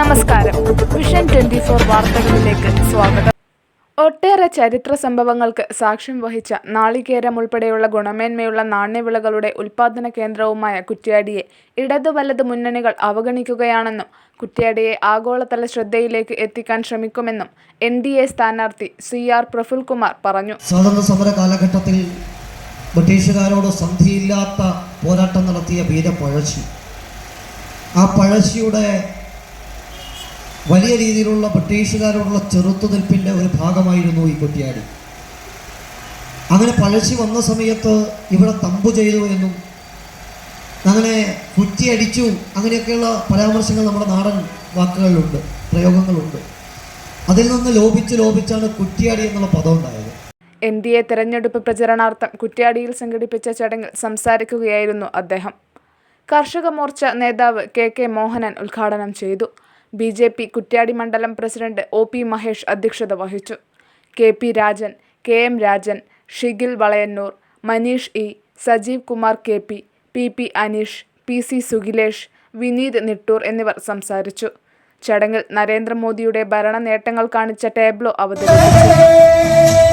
നമസ്കാരം. Vision twenty four വാർത്തകളിലേക്ക് സ്വാഗതം. ഒട്ടേറെ ചരിത്ര സംഭവങ്ങൾക്ക് സാക്ഷ്യം വഹിച്ച നാളികേരം ഉൾപ്പെടെയുള്ള ഗുണമേന്മയുള്ള നാണ്യവിളകളുടെ ഉൽപാദന കേന്ദ്രവുമായ കുറ്റ്യാടിയെ ഇടതു വലത് മുന്നണികൾ അവഗണിക്കുകയാണെന്നും കുറ്റ്യാടിയെ ആഗോളതല ശ്രദ്ധയിലേക്ക് എത്തിക്കാൻ ശ്രമിക്കുമെന്നും എൻ ഡി എ സ്ഥാനാർത്ഥി സി ആർ പ്രഫുൽകുമാർ പറഞ്ഞു. സ്വാതന്ത്ര്യ സമര കാലഘട്ടത്തിൽ ബ്രിട്ടീഷുകാരോട് സന്ധിയില്ലാത്ത പോരാട്ടം നടത്തിയ വീര പഴശ്ശി ആ പഴശ്ശിയുടെ വലിയ രീതിയിലുള്ള ബ്രിട്ടീഷുകാരോടുള്ള ചെറുത്തുനിൽപ്പിന്റെ ഒരു ഭാഗമായിരുന്നു ഈ കുറ്റിയാടി അങ്ങനെ പഴശ്ശി വന്ന സമയത്ത് ഇവിടെ തമ്പു ചെയ്തു എന്നും അങ്ങനെ കുറ്റിയടിച്ചു അങ്ങനെയൊക്കെയുള്ള പരാമർശങ്ങൾ നമ്മുടെ നാടൻ വാക്കുകളിലുണ്ട് പ്രയോഗങ്ങളുണ്ട്. അതിൽ നിന്ന് ലോപിച്ച് ലോപിച്ചാണ് കുറ്റിയാടി എന്നുള്ള പദം ഉണ്ടായത്. എൻ ഡി എ തെരഞ്ഞെടുപ്പ് പ്രചരണാർത്ഥം കുറ്റ്യാടിയിൽ സംഘടിപ്പിച്ച ചടങ്ങിൽ സംസാരിക്കുകയായിരുന്നു അദ്ദേഹം. കർഷക മോർച്ച നേതാവ് കെ കെ മോഹനൻ ഉദ്ഘാടനം ചെയ്തു. ബി ജെ പി കുറ്റ്യാടി മണ്ഡലം പ്രസിഡന്റ് ഒ പി മഹേഷ് അധ്യക്ഷത വഹിച്ചു. K P Rajan K M Rajan Shigil Valayannur Maneesh E Sajeev Kumar K P P P Aneesh P C Sugilesh Vineeth Nittoor എന്നിവർ സംസാരിച്ചു. ചടങ്ങിൽ നരേന്ദ്രമോദിയുടെ ഭരണ നേട്ടങ്ങൾ കാണിച്ച ടേബ്ലോ അവതരിപ്പിച്ചു.